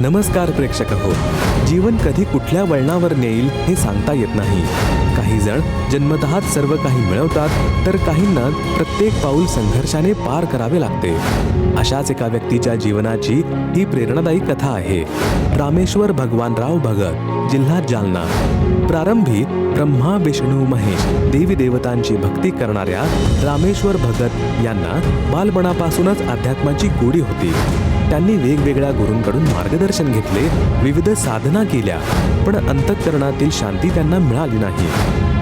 नमस्कार प्रेक्षक हो जीवन कधी कुठल्या वळणावर नेईल हे सांगता येत नाही. काही जण जन्मतःच सर्व काही मिळवतात तर काहींना प्रत्येक पाऊल संघर्षाने पार करावे लागते. अशाच एका व्यक्तीच्या जीवनाची ही प्रेरणादायी कथा आहे. रामेश्वर भगवानराव भगत जिल्हा जालना. प्रारंभी ब्रह्मा विष्णू महेश देवी देवतांची भक्ती करणाऱ्या रामेश्वर भगत यांना बालपणापासूनच अध्यात्माची गोडी होती. त्यांनी वेगवेगळ्या गुरूंकडून मार्गदर्शन घेतले विविध साधना केल्या पण अंतःकरणातील शांती त्यांना मिळाली नाही.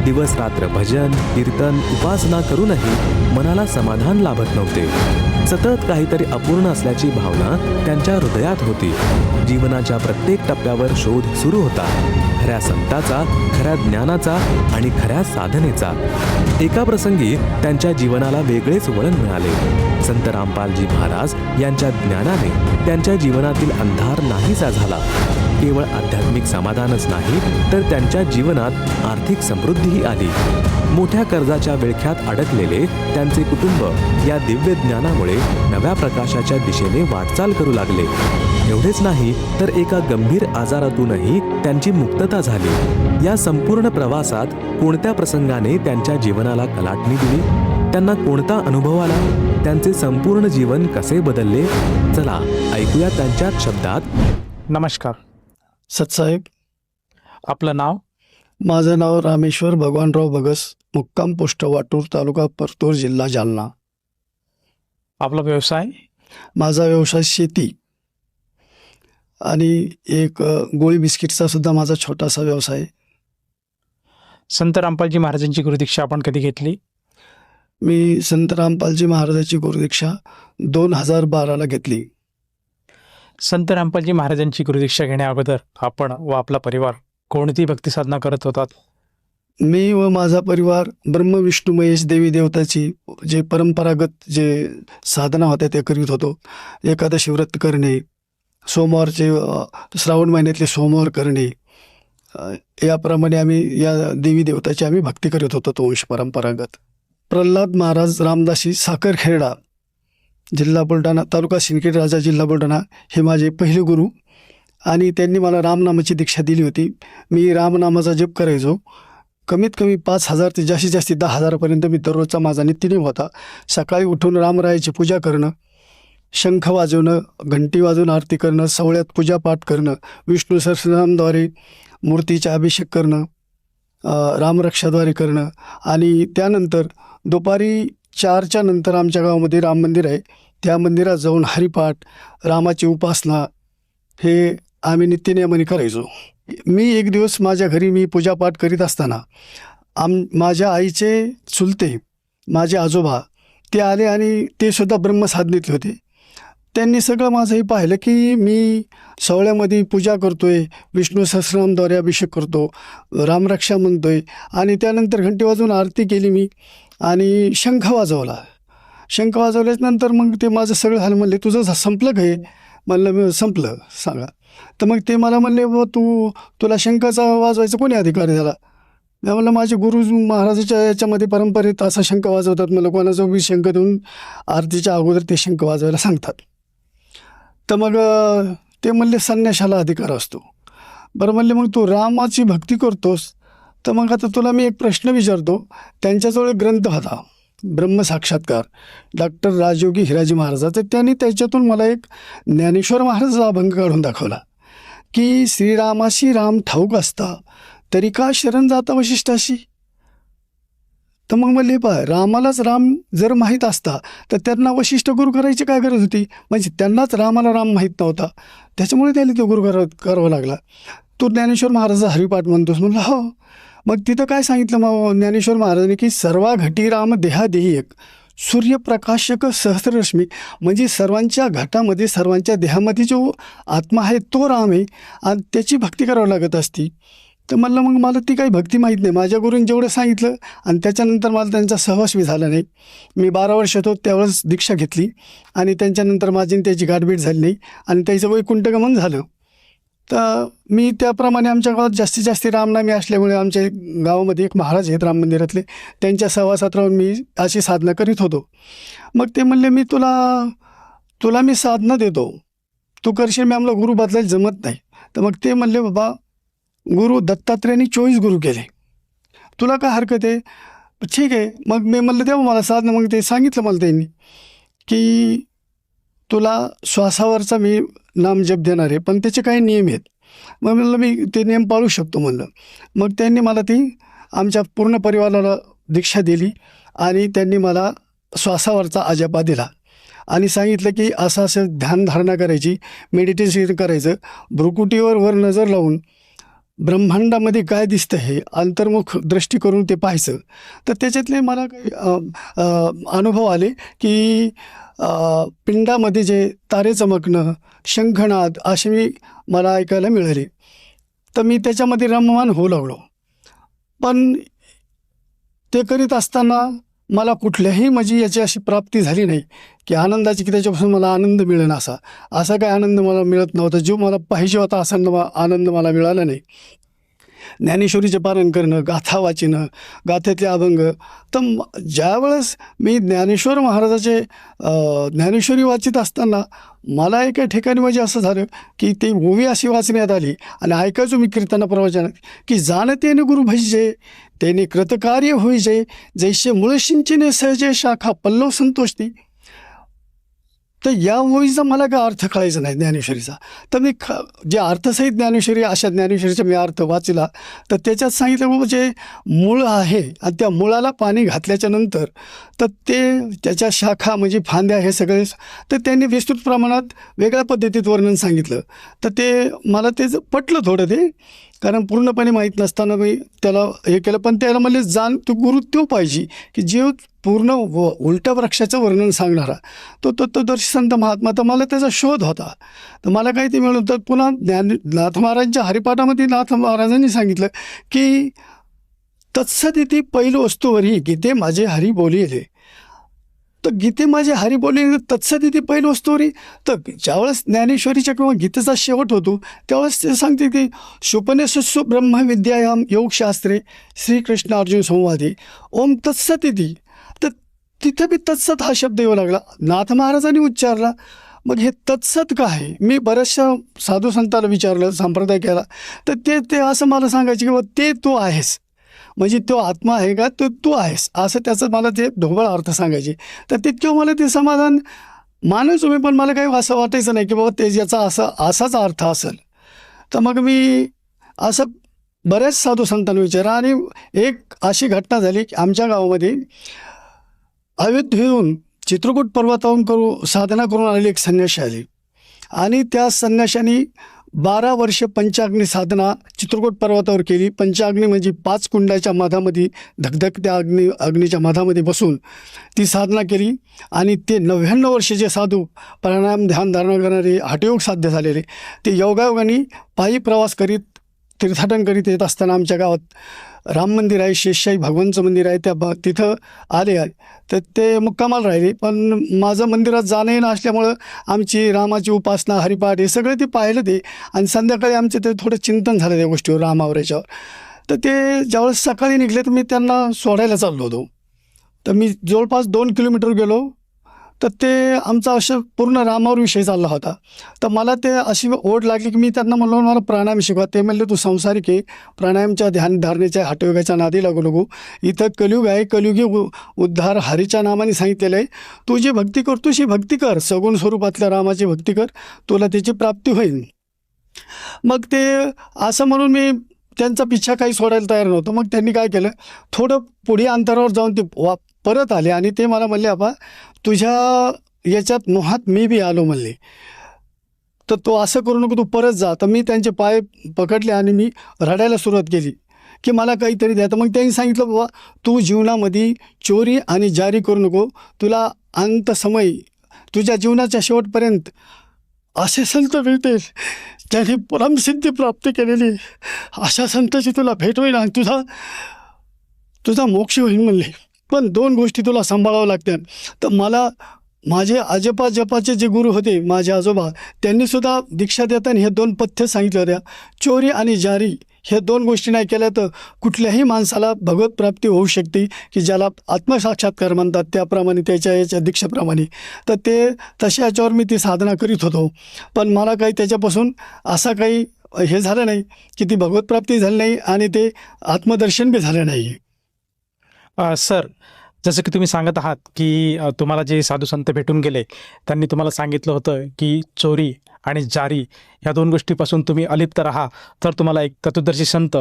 दिवस रात्र भजन कीर्तन उपासना करूनही मनाला समाधान लाभत नव्हते. सतत काहीतरी अपूर्ण असल्याची भावना त्यांच्या हृदयात होती. जीवनाच्या प्रत्येक टप्प्यावर शोध सुरू होता. खऱ्या संताचा खऱ्या ज्ञानाचा आणि खऱ्या साधनेचा. एका प्रसंगी त्यांच्या जीवनाला वेगळेच वळण मिळाले. संत रामपालजी महाराज यांच्या ज्ञानाने त्यांच्या जीवनातील अंधार नाहीसा झाला. केवळ आध्यात्मिक समाधानच नाही तर त्यांच्या जीवनात आर्थिक समृद्धीही आली. मोठ्या कर्जाच्या विळख्यात अडकलेले त्यांचे कुटुंब या दिव्य ज्ञानामुळे नव्या प्रकाशाच्या दिशेने वाटचाल करू लागले. एवढेच नाही तर एका गंभीर आजारातूनही त्यांची मुक्तता झाली. या संपूर्ण प्रवासात कोणत्या प्रसंगाने त्यांच्या जीवनाला कलाटणी दिली? त्यांना कोणता अनुभव आला? त्यांचे संपूर्ण जीवन कसे बदलले? चला ऐकूया त्यांच्याच शब्दात. नमस्कार. सतसाहेब. आपलं नाव? माझं नाव रामेश्वर भगवानराव भगस मुक्काम पोस्ट वाटूर तालुका परतूर जिल्हा जालना. आपला व्यवसाय? माझा व्यवसाय शेती. आणि एक गोळी बिस्किटचा सुद्धा माझा छोटासा व्यवसाय. संत रामपालजी महाराजांची गुरुदीक्षा आपण कधी घेतली? मी संत रामपालजी महाराजाची गुरुदीक्षा दोन हजार बाराला घेतली. संत रामपालजी महाराजांची गुरुदीक्षा घेण्या अगोदर आपण व आपला परिवार कोणती भक्ती साधना करत होतात? मी व माझा परिवार ब्रह्म विष्णू महेश देवी देवताची जे परंपरागत जे साधना होत्या ते करीत होतो. एकादशी व्रत करणे सोमवारचे श्रावण महिन्यातले सोमवार करणे. याप्रमाणे आम्ही या देवी देवताची आम्ही भक्ती करीत होतो तो वंश परंपरागत. प्रल्हाद महाराज रामदासी साखर खेरडा जिल्हा बुलढाणा तालुका सिंदखेड राजा जिल्हा बुलढाणा हे माझे पहिले गुरु. आणि त्यांनी मला रामनामाची दीक्षा दिली होती. मी रामनामाचा जप करायचो. कमीत कमी पाच हजार ते जास्तीत जास्त दहा हजारापर्यंत मी दररोजचा माझा नित्यनेम होता. सकाळी उठून रामरायाची पूजा करणं शंख वाजवणं घंटी वाजवून आरती करणं सवळ्यात पूजापाठ करणं विष्णू सरसनामद्वारे मूर्तीचा अभिषेक करणं रामरक्षाद्वारे करणं आणि त्यानंतर दुपारी चारच्या नंतर आमच्या गावामध्ये राम मंदिर आहे. त्या मंदिरात जाऊन हरिपाठ रामाची उपासना हे आम्ही नित्यनियमाने करायचो. मी एक दिवस माझ्या घरी मी पूजापाठ करीत असताना आम माझ्या आईचे चुलते माझे आजोबा ते आले आणि ते सुद्धा ब्रह्मसाधनेतले होते. त्यांनी सगळं माझं हे पाहिलं की मी सवळ्यामध्ये पूजा करतो आहे विष्णू सहस्रनामद्वारे अभिषेक करतो रामरक्षा म्हणतो आहे आणि त्यानंतर घंटी वाजून आरती केली मी. आणि शंख वाजवला. शंख वाजवल्यानंतर मग ते माझं सगळं झालं म्हणले तुझं संपलं काय म्हणलं मी संपलं सांगा. तर मग ते मला म्हणले बाबा तू तुला शंखाचा वाजवायचा कोणी अधिकार आहे त्याला? मी म्हणलं माझे गुरु महाराजाच्या याच्यामध्ये परंपरेत असा शंख वाजवतात. मला कोणाचा बी शंख देऊन आरतीच्या अगोदर ते शंख वाजवायला सांगतात. तर मग ते म्हणले संन्याशाला अधिकार असतो. बरं म्हणले मग तू रामाची भक्ती करतोस तर मग आता तुला मी एक प्रश्न विचारतो. त्यांच्याजवळ एक ग्रंथ होता. ब्रह्मसाक्षात्कार डॉक्टर राजयोगी हिराजी महाराजाचे. त्यांनी त्याच्यातून मला एक ज्ञानेश्वर महाराजाचा अभंग काढून दाखवला. की श्रीरामाशी राम ठाऊक असता तरी का शरण जाता वशिष्ठाशी? तर मग म्हणले पहा रामालाच राम जर माहीत असता तर त्यांना वशिष्ठ गुरु करायची काय गरज होती? म्हणजे त्यांनाच रामाला राम माहीत नव्हता. त्याच्यामुळे त्याला तो गुरु करावा लागला. तू ज्ञानेश्वर महाराज हरिपाठ म्हणतोस. म्हणलं हो. मग तिथं काय सांगितलं मग ज्ञानेश्वर महाराजांनी की सर्वा घटी राम देहा देही एक सूर्यप्रकाशक सहस्ररश्मी म्हणजे सर्वांच्या घटामध्ये सर्वांच्या देहामध्ये जो आत्मा आहे तो राम आहे आणि त्याची भक्ती करावी लागत असती. तर म्हणलं मग मला ती काही भक्ती माहीत नाही. माझ्या गुरूंनी जेवढं सांगितलं आणि त्याच्यानंतर मला त्यांचा सहवास बी झाला नाही. मी बारा वर्ष होतो त्यावेळेस दीक्षा घेतली आणि त्यांच्यानंतर माझी त्याची गाठभेट झाली नाही आणि त्याचं वैकुंठगमन झालं. तर मी त्याप्रमाणे आमच्या गावात जास्तीत जास्त रामनामी असल्यामुळे आमच्या गावामध्ये एक महाराज आहेत राम मंदिरातले. त्यांच्या सहवासात राहून मी अशी साधना करीत होतो. मग ते म्हणले मी तुला तुला मी साधना देतो. तू करशील मी आमला गुरु बदलायला जमत नाही. तर मग ते म्हणले बाबा गुरु दत्तात्रेयांनी चोवीस गुरु केले. तुला काय हरकत आहे? ठीक आहे. मग मी म्हणलं तेव्हा मला साधना. मग ते सांगितलं मला त्यांनी की तुला श्वासावरचा मी नामजप देणार आहे पण त्याचे काही नियम आहेत. मग म्हणलं मी ते नियम पाळू शकतो म्हणलं. मग त्यांनी मला ती आमच्या पूर्ण परिवाराला दीक्षा दिली आणि त्यांनी मला श्वासावरचा अजपा दिला. आणि सांगितलं की असं असं ध्यानधारणा करायची मेडिटेशन करायचं. भ्रुकुटीवर वर नजर लावून ब्रह्मांडामध्ये काय दिसतं हे अंतर्मुख दृष्टी करून ते पाहायचं. तर त्याच्यातले मला काही अनुभव आले की पिंडामध्ये जे तारे चमकणं शंखनाद असे मी मला ऐकायला मिळाले. तर मी त्याच्यामध्ये रममान होऊ लागलो. पण ते करीत असताना मला कुठल्याही माझी याची अशी प्राप्ती झाली नाही की आनंदाची की त्याच्यापासून मला आनंद मिळेल असा. असा काही आनंद मला मिळत नव्हता. जो मला पाहिजे होता असा न- आनंद मला मिळाला नाही. ज्ञानेश्वरीचे पारण करणं गाथा वाचणं गाथेतले अभंग. तर ज्यावेळेस मी ज्ञानेश्वर महाराजाचे ज्ञानेश्वरी वाचित असताना मला एका ठिकाणी म्हणजे असं झालं की ती ओवी अशी वाचण्यात आली आणि ऐकायचो मी कीर्तना प्रवचनात की जाणतेने गुरु भजिजे त्याने कृतकार्य होईजे जैसे मुळशिंचिने सहजे शाखा पल्लव संतोषती. तर या ओळीचा मला काय अर्थ कळायचा नाही ज्ञानेश्वरीचा. तर मी ख जे अर्थसहित ज्ञानेश्वरी अशा ज्ञानेश्वरीचा मी अर्थ वाचला तर त्याच्यात सांगितलं बाबा जे मूळ आहे आणि त्या मुळाला पाणी घातल्याच्या नंतर तर ते त्याच्या शाखा म्हणजे फांद्या हे सगळे तर त्यांनी विस्तृत प्रमाणात वेगळ्या पद्धतीत वर्णन सांगितलं. तर ते मला ते पटलं थोडं ते. कारण पूर्णपणे माहीत नसताना मी त्याला हे केलं. पण त्याला मला जाण तो गुरु तो पाहिजे की जे पूर्ण व उलट्या वृक्षाचं वर्णन सांगणारा तो तत्वदर्शी संत महात्मा. तर मला त्याचा शोध होता. तर मला काही ते मिळून तर पुन्हा ज्ञान नाथ महाराजांच्या हरिपाठामध्ये नाथ महाराजांनी सांगितलं की तत्सदिती पहिलं की गीते माझे हरी बोलिले तर गीते माझे हरी ती तत्सदिती वस्तू वस्तूवरी तर ज्यावेळेस ज्ञानेश्वरीच्या किंवा गीतेचा शेवट होतो त्यावेळेस ते सांगते की शुपनेसस्सु ब्रह्मविद्यायाम योगशास्त्रे श्रीकृष्ण अर्जुन संवादे ओम तत्सदिती तर तिथं बी तत्सत हा शब्द येऊ लागला. नाथ महाराजांनी उच्चारला. मग हे तत्सत काय आहे? मी बऱ्याचशा साधू संतांना विचारलं संप्रदाय केला. तर ते ते असं मला सांगायचे की ते तू आहेस. म्हणजे तो आत्मा आहे का? तो तू आहेस. असं त्याचं मला ते ढोबळ अर्थ सांगायचे. तर तितकं मला ते समाधान मानच तुम्ही पण मला काही असं वाटायचं नाही की बाबा ते याचा असा असाच अर्थ असेल. तर मग मी असं बऱ्याच साधू संतांना विचारा आणि एक अशी घटना झाली की आमच्या गावामध्ये अयोध्येहून चित्रकूट पर्वताहून करू साधना करून आलेली एक संन्याशी आली. आणि त्या संन्याशाने बारा वर्ष पंचाग्नी साधना चित्रकूट पर्वतावर केली. पंचाग्नी म्हणजे पाच कुंडाच्या मधामध्ये धगधगत्या अग्नी अग्नीच्या मधामध्ये बसून ती साधना केली. आणि ते नव्याण्णव वर्षाचे साधू प्राणायाम ध्यान धारणा करणारे हटयोग साध्य झालेले ते योगायोगाने पायी प्रवास करीत तीर्थाटन करीत येत असताना आमच्या गावात राम मंदिर आहे शेषशाही भगवानचं मंदिर आहे त्या ब तिथं आले तर ते मुक्कामाला राहिले पण माझं मंदिरात जाणं येणं असल्यामुळं आमची रामाची उपासना हरिपाठ हे सगळं ते पाहिलं ते. आणि संध्याकाळी आमचे ते थोडं चिंतन झालं त्या गोष्टीवर रामावर याच्यावर. तर ते ज्यावेळेस सकाळी निघले तर मी त्यांना सोडायला चाललो होतो. तर मी जवळपास दोन किलोमीटर गेलो. तर ते आमचा असं पूर्ण रामावर विषय चालला होता. तर मला ते अशी ओढ लागली की मी त्यांना म्हणलो मला प्राणायाम शिकवा. ते म्हणले तू संसारिक आहे प्राणायामच्या ध्यान धारणेच्या हटयोगाच्या नादी लागू नको. इथं कलियुग आहे. कलियुगी उद्धार हरीच्या नामाने सांगितलेलं आहे. तू जी भक्ती कर तुझी भक्ती कर. सगुण स्वरूपातल्या रामाची भक्ती कर. तुला त्याची प्राप्ती होईल. मग ते असं म्हणून मी त्यांचा पिच्छा काही सोडायला तयार नव्हतं. मग त्यांनी काय केलं? थोडं पुढे अंतरावर जाऊन ते वा परत आले आणि ते मला म्हणले आपा तुझ्या याच्यात मोहात मी बी आलो म्हणले. तर तो असं करू नको तू परत जा. तर मी त्यांचे पाय पकडले आणि मी रडायला सुरुवात केली की मला काहीतरी द्या. तर मग त्यांनी सांगितलं बाबा तू जीवनामध्ये चोरी आणि जारी करू नको. तुला अंत समय तुझ्या जीवनाच्या शेवटपर्यंत असे संत मिळतील ज्यांनी परमसिद्धी प्राप्त केलेली. अशा संताची तुला भेट होईल आणि तुझा तुझा मोक्ष होईल म्हणले. पण दोन गोष्टी तुला सांभाळावं लागतात तर मला माझे आजोबा जपाचे जे गुरु होते माझे आजोबा त्यांनीसुद्धा दीक्षा देताना हे दोन पथ्य सांगितले होत्या चोरी आणि जारी हे दोन गोष्टी नाही केल्या तर कुठल्याही माणसाला भगवत प्राप्ती होऊ शकते की ज्याला आत्मसाक्षात्कार म्हणतात त्याप्रमाणे त्याच्या याच्या दीक्षेप्रमाणे. तर ते तशा याच्यावर मी ती साधना करीत होतो. पण मला काही त्याच्यापासून असा काही हे झालं नाही की ती भगवत प्राप्ती झाली नाही आणि ते आत्मदर्शन बी झालं नाही. सर जसं की तुम्ही सांगत आहात की तुम्हाला जे साधू संत भेटून गेले त्यांनी तुम्हाला सांगितलं होतं की चोरी आणि जारी ह्या दोन गोष्टीपासून तुम्ही अलिप्त राहा तर तुम्हाला एक तत्वदर्शी संत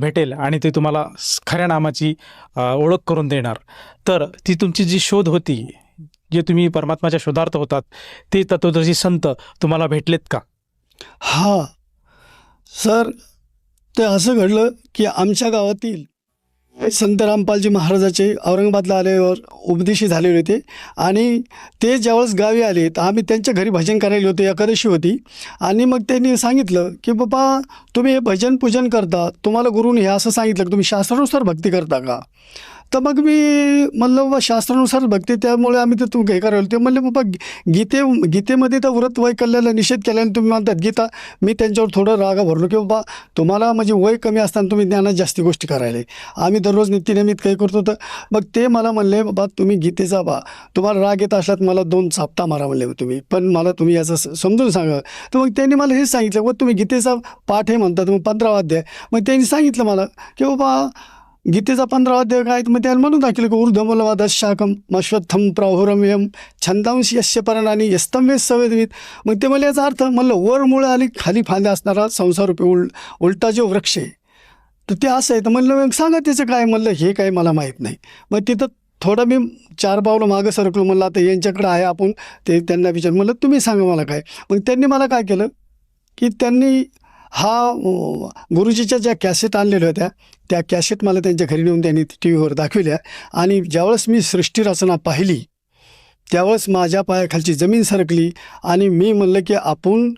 भेटेल आणि ते तुम्हाला खऱ्या नामाची ओळख करून देणार. तर ती तुमची जी शोध होती जे तुम्ही परमात्माच्या शोधार्थ होतात ते तत्वदर्शी संत तुम्हाला भेटलेत का? हा. सर ते असं घडलं की आमच्या गावातील संत रामपालजी महाराजाचे औरंगाबादला आल्यावर उपदेशी झालेले होते. आणि ते ज्यावेळेस गावी आले तर आम्ही त्यांच्या घरी भजन करायला होते एकादशी होती. आणि मग त्यांनी सांगितलं की बाबा तुम्ही हे भजन पूजन करता तुम्हाला गुरुने हे असं सांगितलं की तुम्ही शास्त्रानुसार भक्ती करता का? तर मग मी म्हणलं बाबा शास्त्रानुसार भक्ती त्यामुळे आम्ही ते तू हे करायला ते म्हणले बाबा गीते गीतेमध्ये तर व्रत वय कल्याला निषेध केल्याने तुम्ही म्हणतात गीता मी त्यांच्यावर थोडं रागा भरलो की बाबा तुम्हाला म्हणजे वय कमी असताना तुम्ही ज्ञानात जास्ती गोष्टी करायला आम्ही दररोज नित्यनियमित काही करतो. तर मग ते मला म्हणले बाबा तुम्ही गीतेचा बा तुम्हाला राग येत असलात मला दोन चापता मारा म्हणले तुम्ही. पण मला तुम्ही याचं स- समजून सांगा. तर मग त्यांनी मला हेच सांगितलं व तुम्ही गीतेचा पाठ हे म्हणतात मग पंधरा अध्याय. मग त्यांनी सांगितलं मला की बाबा गीतेचा पंधरावा अध्याय काय? मग त्याला म्हणून दाखवलं की ऊर्ध्वमूलवाद शाकम मश्वत्थम प्राहुरम्यम छंदांश यश्य परणानी यस्तम्य सवेदवीत. मग ते मला याचा अर्थ म्हणलं वर मुळे आणि खाली फांद्या असणारा संसार रुपये उल उलटा जो वृक्ष आहे तर ते असं आहे. तर म्हणलं मग सांगा त्याचं काय? म्हणलं हे काय मला माहीत नाही. मग तिथं थोडं मी चार पावलं मागं सरकलो. म्हणलं आता यांच्याकडं आहे आपण ते त्यांना विचार. म्हणलं तुम्ही सांगा मला काय? मग त्यांनी मला काय केलं? की त्यांनी हा गुरुजीच्या ज्या कॅसेट आणलेल्या होत्या त्या कॅसेट मला त्यांच्या घरी नेऊन त्यांनी टी व्हीवर दाखविल्या. आणि ज्यावेळेस मी सृष्टीरचना पाहिली त्यावेळेस माझ्या पायाखालची जमीन सरकली आणि मी म्हणलं की आपण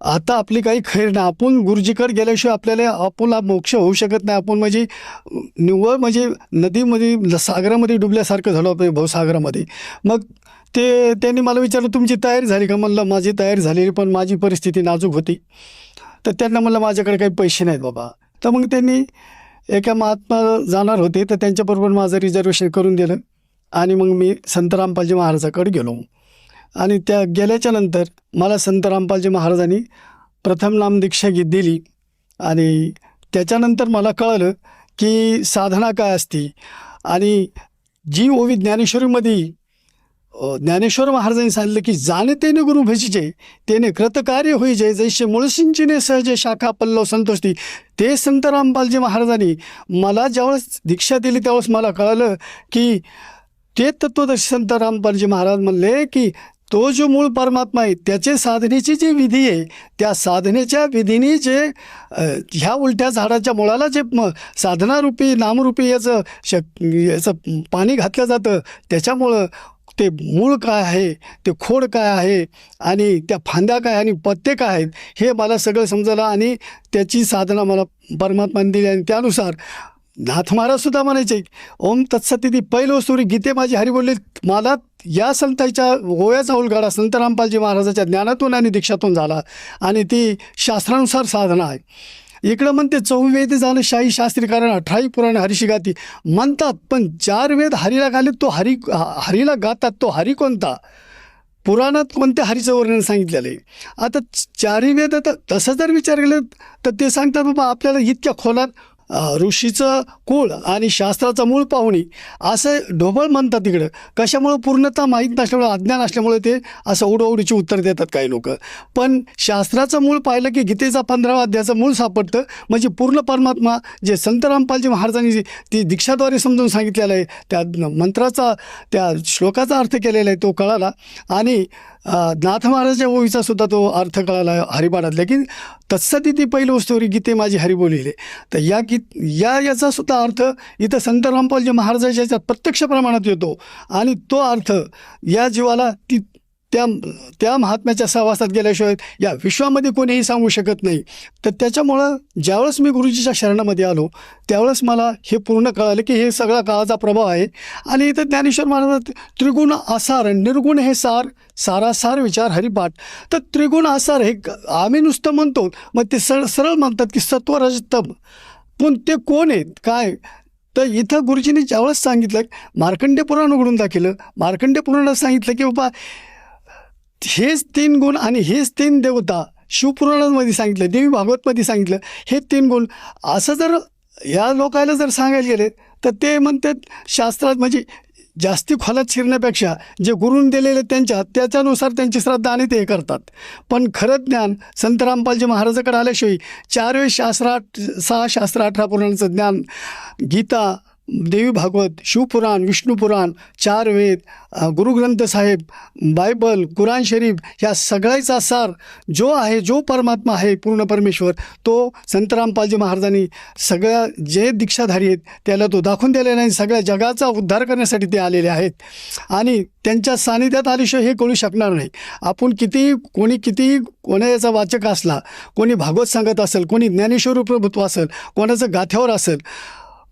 आता आपली काही खैर नाही. आपण गुरुजीकडे गेल्याशिवाय आपल्याला आपला मोक्ष होऊ शकत नाही. आपण म्हणजे निव्वळ म्हणजे नदीमध्ये सागरामध्ये डुबल्यासारखं झालं आपण भाऊसागरामध्ये मग ते त्यांनी मला विचारलं तुमची तयारी झाली का? म्हणलं माझी तयारी झालेली पण माझी परिस्थिती नाजूक होती. तर त्यांना म्हणलं माझ्याकडे काही पैसे नाहीत बाबा. तर मग त्यांनी एका महात्मा जाणार होते तर त्यांच्याबरोबर माझं रिझर्वेशन करून दिलं. आणि मग मी संत रामपालजी महाराजाकडे गेलो. आणि त्या गेल्याच्यानंतर मला संत रामपालजी महाराजांनी प्रथम नामदीक्षा घे दिली. आणि त्याच्यानंतर मला कळलं की साधना काय असती. आणि जी ओवी ज्ञानेश्वरीमध्ये ज्ञानेश्वर महाराजांनी सांगितलं की जाणे तेने गुरु भजिचे तेने कृतकार्य होई होईजे जैसे मुळसिंचिने सहजे शाखा पल्लव संतोषती. ते संत रामपालजी महाराजांनी मला ज्यावेळेस दीक्षा दिली त्यावेळेस मला कळलं की ते तत्वदर्शी संत रामपालजी महाराज म्हणले की तो जो मूळ परमात्मा आहे त्याचे साधनेची जी विधी आहे त्या साधनेच्या विधीने जे ह्या उलट्या झाडाच्या मुळाला जे म साधनारूपी नामरूपी याचं शक याचं पाणी घातलं जातं त्याच्यामुळं ते मूळ काय आहे? ते खोड काय आहे? आणि त्या फांद्या काय आणि पत्ते काय आहेत? हे मला सगळं समजलं आणि त्याची साधना मला परमात्माने दिली आणि त्यानुसार नाथ महाराजसुद्धा म्हणायचे ओम तत्सती पहिलं सूर्य गीते माझी हरी बोलली मला या संतांच्या गोव्याचा उलगाडा संत रामपालजी महाराजाच्या ज्ञानातून आणि दीक्षातून झाला आणि ती शास्त्रानुसार साधना आहे. इकडं म्हणते चौवेद जाणं शाही शास्त्री कारण अठराही पुराण हरीशी गाती. म्हणतात पण चार वेद हरीला घाले तो हरी हरीला गातात तो हरी कोणता? पुराणात कोणत्या हरीचं वर्णन सांगितलेलं आहे? आता चारही वेद आता तसं जर विचार केलं तर ते सांगतात बाबा आपल्याला इतक्या खोलात ऋषीचं कुळ आणि शास्त्राचं मूळ पाहुणी असं ढोबळ म्हणतात तिकडं. कशामुळं पूर्णता माहीत नसल्यामुळं अज्ञान असल्यामुळे ते असं उडवडीची उत्तर देतात काही लोक. पण शास्त्राचं मूळ पाहिलं की गीतेचा पंधरावा अध्यायाचं मूळ सापडतं. म्हणजे पूर्ण परमात्मा जे संत रामपालजी महाराजांनी ती दीक्षाद्वारे समजून सांगितलेलं आहे त्या मंत्राचा त्या श्लोकाचा अर्थ केलेला आहे तो कळाला. आणि नाथ महाराजाच्या ओवीचा सुद्धा तो अर्थ कळाला हरिपाठातला की तत्सती ती पहिली वस्तुवरी गीते माझी हरी बोलिले. तर या गीत या याचा सुद्धा अर्थ इथं संत रामपालजी महाराजाच्या प्रत्यक्ष प्रमाणात येतो. आणि तो अर्थ या जीवाला ती त्या त्या महात्म्याच्या सहवासात गेल्याशिवाय या विश्वामध्ये कोणीही सांगू शकत नाही. तर त्याच्यामुळं ज्यावेळेस मी गुरुजीच्या शरणामध्ये आलो त्यावेळेस मला हे पूर्ण कळालं की हे सगळा काळाचा प्रभाव आहे. आणि इथं ज्ञानेश्वर महाराज त्रिगुण आसार निर्गुण हे सार सारासार विचार हरिपाठ. तर त्रिगुण आसार हे आम्ही नुसतं म्हणतो मग ते सरळ सरळ म्हणतात की सत्व रजतम पण ते कोण आहेत? काय? तर इथं गुरुजींनी ज्यावेळेस सांगितलं मार्कंडे पुराण उघडून दाखवलं. मार्कंडे पुराणात सांगितलं की बाबा हेच तीन गुण आणि हेच तीन देवता शिवपुराणांमध्ये सांगितलं देवी भागवतमध्ये सांगितलं हे तीन गुण. असं जर या लोकायला जर सांगायला गेले तर ते म्हणतात शास्त्रात म्हणजे जास्ती खोलात शिरण्यापेक्षा जे गुरुन दिलेले त्यांच्या त्याच्यानुसार त्यांची श्रद्धा आणि ते हे करतात. पण खरं ज्ञान संत रामपालजी महाराजाकडे आल्याशिवाय चारवे शास्त्र सहा शास्त्र अठरा पुराणाचं ज्ञान गीता देवी भागवत शिवपुराण विष्णुपुराण चार वेद गुरुग्रंथ साहेब बायबल कुराण शरीफ ह्या सगळ्याचा सार जो आहे जो परमात्मा आहे पूर्ण परमेश्वर तो संत रामपालजी महाराजांनी सगळ्या जे दीक्षाधारी आहेत त्याला तो दाखवून दिलेला नाही सगळ्या जगाचा उद्धार करण्यासाठी ते आलेले आहेत. आणि त्यांच्या सानिध्यात आल्याशिवाय हे कळू शकणार नाही. आपण कितीही कोणी कितीही कोणाचा वाचक असला कोणी भागवत सांगत असेल कोणी ज्ञानेश्वर प्रभुत्व असेल कोणाचं गाथ्यावर असेल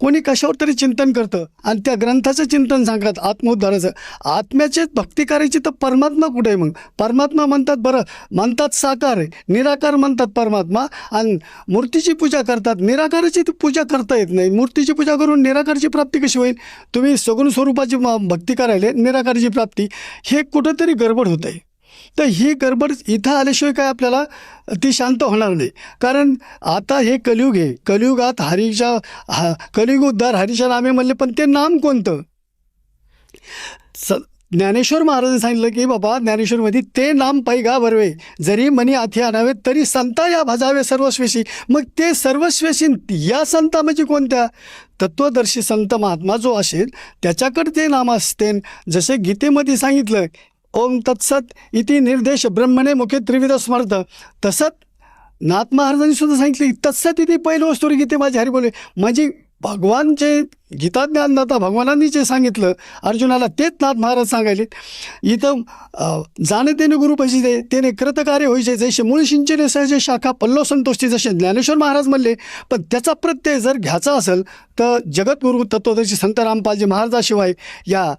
कोणी कशावर तरी चिंतन करतं आणि त्या ग्रंथाचं चिंतन सांगतात आत्मोद्धाराचं. आत्म्याचेच भक्ती करायची तर परमात्मा कुठे आहे मग? परमात्मा म्हणतात बरं म्हणतात साकार आहे निराकार म्हणतात परमात्मा आणि मूर्तीची पूजा करतात. निराकाराची पूजा करता येत नाही. मूर्तीची पूजा करून निराकारची प्राप्ती कशी होईल? तुम्ही सगुण स्वरूपाची म- भक्ती करायला निराकाराची प्राप्ती. हे कुठंतरी गडबड होत आहे तर ही गडबड इथं आल्याशिवाय काय आपल्याला ती शांत होणार नाही. कारण आता हे कलियुग आहे. कलियुगात हरीच्या हा कलियुग उद्धार हरीच्या नामे म्हणले पण ते नाम कोणतं? स ज्ञानेश्वर महाराजांनी सांगितलं की बाबा ज्ञानेश्वरमध्ये ते नाम पैगा बरवे. जरी मनी आथी आणावे तरी संता या भजावे सर्वस्वेशी. मग ते सर्वस्वेशी या संता म्हणजे कोणत्या? तत्वदर्शी संत महात्मा जो असेल त्याच्याकडे ते नाम असते जसे गीतेमध्ये सांगितलं ओम तत्सत इति निर्देश ब्रह्मणे मुखे त्रिविध स्मर्थ। तसंच नाथ महाराजांनी सुद्धा सांगितले तत्सत इथे पहिलं वस्तू गीते माझे हरी बोले म्हणजे भगवान जे गीता भगवानांनी जे सांगितलं अर्जुनाला तेच नाथ महाराज सांगायले इथं जाणे तेने गुरु पैसे दे तेने कृतकार्य होईचे जसे मूळ सिंचने सहजे शाखा पल्लो संतोषी जसे ज्ञानेश्वर महाराज म्हणले पण त्याचा प्रत्यय जर घ्यायचा असेल तर जगद्गुरु तत्वदर्शी संत रामपालजी महाराजाशिवाय या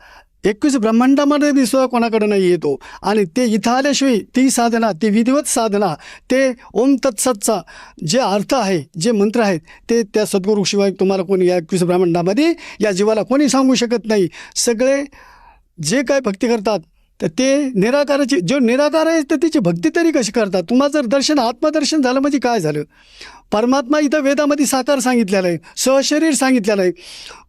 एकवीस ब्रह्मांडामध्ये बी सुद्धा कोणाकडे नाही येतो आणि ते इथं आल्याशिवाय ती साधना ती विधिवत साधना ते ओम तत्सतचा जे अर्थ आहे जे मंत्र आहेत ते त्या सद्गुरूशिवाय तुम्हाला कोणी या एकवीस ब्रह्मांडामध्ये या जीवाला कोणी सांगू शकत नाही. सगळे जे काय भक्ती करतात तर ते निराकाराची जो निराकार आहे तर त्याची भक्ती तरी कशी करतात? तुम्हाला जर दर्शन आत्मदर्शन झालं म्हणजे काय झालं? परमात्मा इथं वेदामध्ये साकार सांगितलेलं आहे सहशरीर सांगितलेलं आहे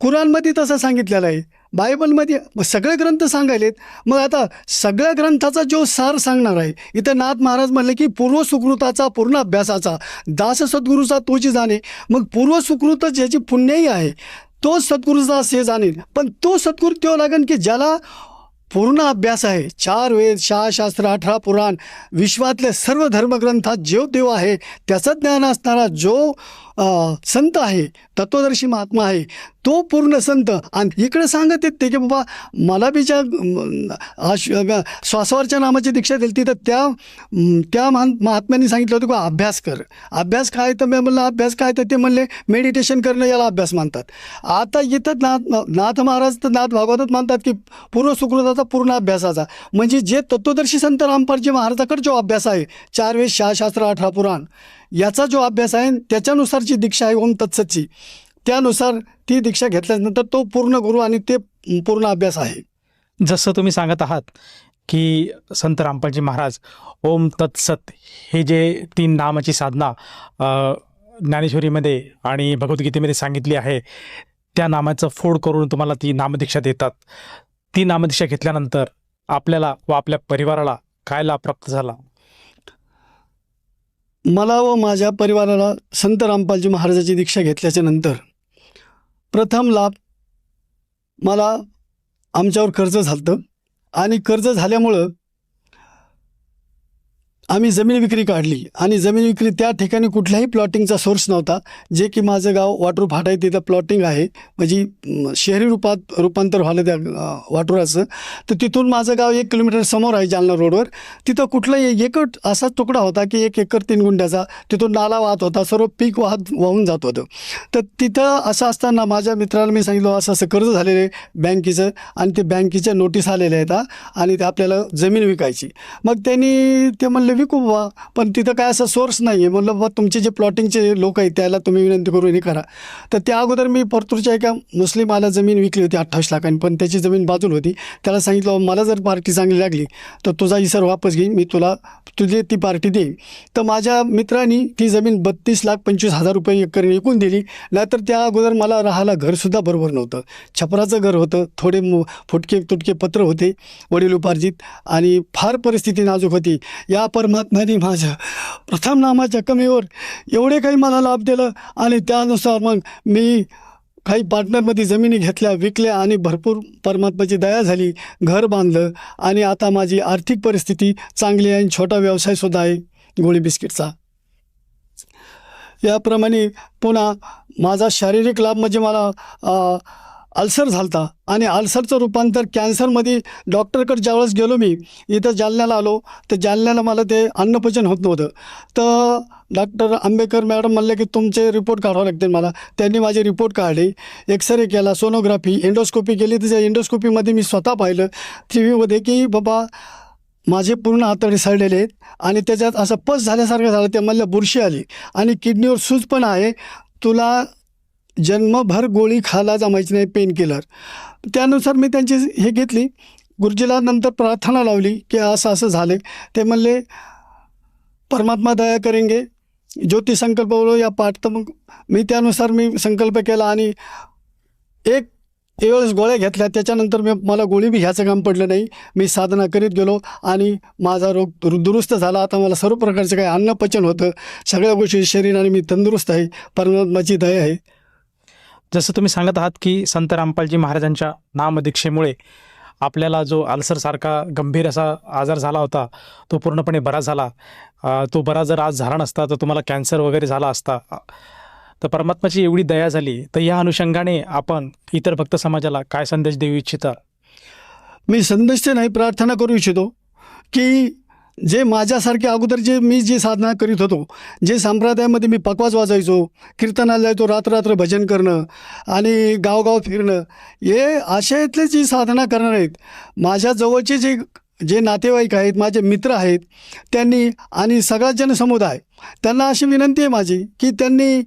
कुराणमध्ये तसं सांगितलेलं आहे. बायबलमध्ये मग सगळे ग्रंथ सांगायलेत. मग आता सगळ्या ग्रंथाचा जो सार सांगणार आहे इथं नाथ महाराज म्हणले की पूर्व सुकृताचा पूर्ण अभ्यासाचा दास सद्गुरूचा तोची जाणे मग पूर्व सुकृत ज्याची पुण्यही आहे तो सद्गुरूचा असे जाणेल पण तो सद्गुरू तो लागेल की ज्याला पूर्ण अभ्यास आहे. चार वेद शास्त्र अठरा पुराण विश्वातले सर्व धर्मग्रंथात जो देव आहे त्याचं ज्ञान असणारा जो संत आहे तत्वदर्शी महात्मा आहे तो पूर्ण संत. आणि इकडे सांगत येत ते की बाबा मला बी ज्या श्वासावरच्या नामाची दीक्षा दिली तर त्या त्या महा महात्म्यांनी सांगितलं होतं की अभ्यास कर. अभ्यास काय तर मी म्हणलं अभ्यास काय तर ते म्हणले मेडिटेशन करणं याला अभ्यास मानतात. आता इथं नाथ नाथ महाराज तर नाथ भागवतात मानतात की पूर्व सुकृताचा पूर्ण अभ्यासाचा. म्हणजे जे तत्वदर्शी संत रामपारजी महाराजाकडे जो अभ्यास आहे चार वेद शास्त्र अठरा पुराण याचा जो अभ्यास आहे त्याच्यानुसार जी दीक्षा आहे ओम तत्सची त्यानुसार ती दीक्षा घेतल्यानंतर तो पूर्ण गुरु आणि ते पूर्ण अभ्यास आहे. जसं तुम्ही सांगत आहात की संत रामपालजी महाराज ओम तत्सत हे जे तीन नामाची साधना ज्ञानेश्वरीमध्ये आणि भगवद्गीतेमध्ये सांगितली आहे त्या नामाचं फोड करून तुम्हाला ती नामदीक्षा देतात. ती नामदीक्षा घेतल्यानंतर आपल्याला व आपल्या परिवाराला काय लाभ प्राप्त झाला. मला व माझ्या परिवाराला संत रामपालजी महाराजाची दीक्षा घेतल्याच्या नंतर प्रथम लाभ मला आमच्यावर कर्ज झालं आणि कर्ज झाल्यामुळं आम्ही जमीन विक्री काढली आणि जमीन विक्री त्या ठिकाणी कुठल्याही प्लॉटिंगचा सोर्स नव्हता. जे की माझं गाव वाटरू फाटा आहे तिथं प्लॉटिंग आहे. म्हणजे शहरी रूपात रूपांतर व्हालं त्या वाटुराचं. तर तिथून माझं गाव एक किलोमीटर समोर आहे जालना रोडवर. तिथं कुठलाही एकच असा तुकडा होता की एक एकर तीन गुंड्याचा तिथून नाला वाहत होता सर्व पीक वाहत वाहून जात होतं. तर तिथं असं असताना माझ्या मित्राला मी सांगितलं असं असं कर्ज झालेलं आहे बँकेचं. आणि ते बँकेच्या नोटीस आलेल्या आहेत आणि ते आपल्याला जमीन विकायची. मग त्यांनी ते म्हणले विकू बाबा पण तिथं काय असं सोर्स नाही आहे म्हणलं बाबा तुमचे जे प्लॉटिंगचे लोक आहेत त्याला तुम्ही विनंती करून हे करा. तर त्या अगोदर मी परतूरच्या एका मुस्लिमाला जमीन विकली होती अठ्ठावीस लाखांनी. पण त्याची जमीन बाजूला होती. त्याला सांगितलं मला जर पार्टी चांगली लागली तर तुझा इसर वापस घेईन. मी तुला तुझे ती पार्टी देईन. तर माझ्या मित्रांनी ती जमीन बत्तीस लाख पंचवीस हजार रुपये एकरने विकून दिली. नाहीतर त्या अगोदर मला राहायला घरसुद्धा बरोबर नव्हतं. छपराचं घर होतं. थोडे मु फुटके तुटके पत्र होते वडील उपार्जित. आणि फार परिस्थिती नाजूक होती. या परमात्म्याने माझ्या प्रथम नामाच्या कमीवर एवढे काही मला लाभ दिलं आणि त्यानुसार मग मी काही पार्टनरमध्ये जमिनी घेतल्या विकल्या आणि भरपूर परमात्माची दया झाली घर बांधलं आणि आता माझी आर्थिक परिस्थिती चांगली आहे आणि छोटा व्यवसायसुद्धा आहे गोळी बिस्किटचा. याप्रमाणे पुन्हा माझा शारीरिक लाभ म्हणजे मला अल्सर झालता. आणि अल्सरचं रूपांतर कॅन्सरमध्ये डॉक्टरकडे ज्यावेळेस गेलो मी इथं जालन्याला आलो तर जालन्याला मला ते अन्नपचन होत नव्हतं. तर डॉक्टर आंबेकर मॅडम म्हणले की तुमचे रिपोर्ट काढावं लागतील मला. त्यांनी माझे रिपोर्ट काढले एक्सरे केला सोनोग्राफी एंडोस्कोपी केली. त्याच्या एंडोस्कोपीमध्ये मी स्वतः पाहिलं टी व्हीमध्ये की बाबा माझे पूर्ण आतडे सडलेले आहेत. आणि त्याच्यात असं पस झाल्यासारखं झालं ते मला बुरशी आली. आणि किडनीवर सूज पण आहे. तुला जन्मभर गोळी खायला जमायची नाही पेन किलर त्यानुसार मी त्यांची हे घेतली. गुरुजीला नंतर प्रार्थना लावली की असं असं झाले ते म्हणले परमात्मा दया करेंगे. ज्योती संकल्प बोलो या पाठ तर मग मी त्यानुसार मी संकल्प केला आणि एक वेळेस गोळ्या घेतल्या. त्याच्यानंतर मी मला गोळी बी घ्यायचं काम पडलं नाही. मी साधना करीत गेलो आणि माझा रोग दुर- दुरुस्त झाला. आता मला सर्व प्रकारचं काही अन्नपचन होतं. सगळ्या गोष्टी शरीराने मी तंदुरुस्त आहे. परमात्माची दया आहे. जसं तुम्ही सांगत आहात की संत रामपालजी महाराजांच्या नामदीक्षेमुळे आपल्याला जो आल्सरसारखा गंभीर असा आजार झाला होता तो पूर्णपणे बरा झाला. तो बरा जर आज झाला नसता तर तुम्हाला कॅन्सर वगैरे झाला असता. तर परमात्माची एवढी दया झाली तर या अनुषंगाने आपण इतर भक्त समाजाला काय संदेश देऊ इच्छिता? मी संदेश नाही प्रार्थना करू इच्छितो की जे माझ्यासारखे अगोदर जे मी जी साधना करीत होतो जे संप्रदायामध्ये मी पकवाज वाजायचो कीर्तनाला जायचो रात्ररात्र भजन करणं आणि गावगाव फिरणं हे आशयातले जी साधना करणार आहेत माझ्या जवळचे जे जे नातेवाईक आहेत माझे मित्र आहेत त्यांनी आणि सगळा जनसमुदाय त्यांना अशी विनंती आहे माझी की त्यांनी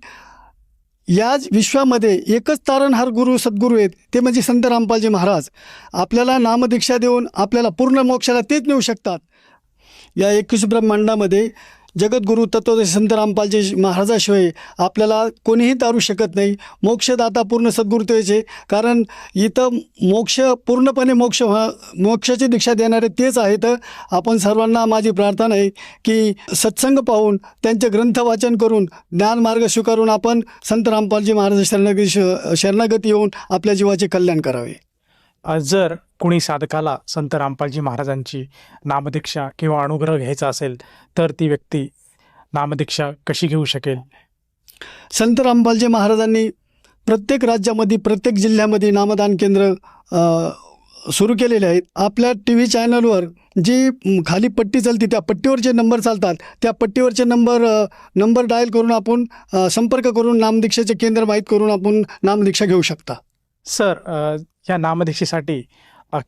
याच विश्वामध्ये एकच तारणहार गुरु सद्गुरू आहेत ते म्हणजे संत रामपालजी महाराज. आपल्याला नामदीक्षा देऊन आपल्याला पूर्ण मोक्षाला तेच नेऊ शकतात. या एकवीस ब्रह्मांडामध्ये जगद्गुरू तत्व संत रामपालजी महाराजाशिवाय आपल्याला कोणीही तारू शकत नाही. मोक्षदाता पूर्ण सद्गुरुतेचे कारण इथं मोक्ष पूर्णपणे मोक्ष व्हा मोक्षाची दीक्षा देणारे तेच आहेत. आपण सर्वांना माझी प्रार्थना आहे की सत्संग पाहून त्यांचे ग्रंथ वाचन करून ज्ञानमार्ग स्वीकारून आपण संत रामपालजी महाराज शरणागती शरणागती येऊन आपल्या जीवाचे कल्याण करावे. जर कुणी साधकाला संत रामपालजी महाराजांची नामदीक्षा किंवा अनुग्रह घ्यायचा असेल तर ती व्यक्ती नामदीक्षा कशी घेऊ शकेल? संत रामपालजी महाराजांनी प्रत्येक राज्यामध्ये प्रत्येक जिल्ह्यामध्ये नामदान केंद्र सुरू केलेले आहेत. आपल्या टी व्ही चॅनलवर जी खाली पट्टी चालते त्या पट्टीवर जे नंबर चालतात. त्या पट्टीवरचे नंबर नंबर डायल करून आपण संपर्क करून नामदीक्षेचे केंद्र माहीत करून आपण नामदीक्षा घेऊ शकता. सर या नामदीक्षेसाठी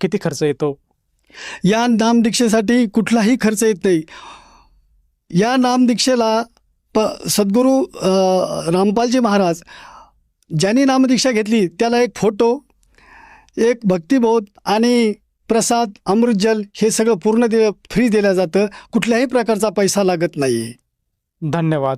किती खर्च येतो? या नामदीक्षेसाठी कुठलाही खर्च येत नाही. या नामदीक्षेला प सद्गुरू रामपालजी महाराज ज्यांनी नामदीक्षा घेतली त्याला एक फोटो एक भक्तिबोध आणि प्रसाद अमृतजल हे सगळं पूर्ण दे फ्री दिलं जातं. कुठल्याही प्रकारचा पैसा लागत नाही धन्यवाद.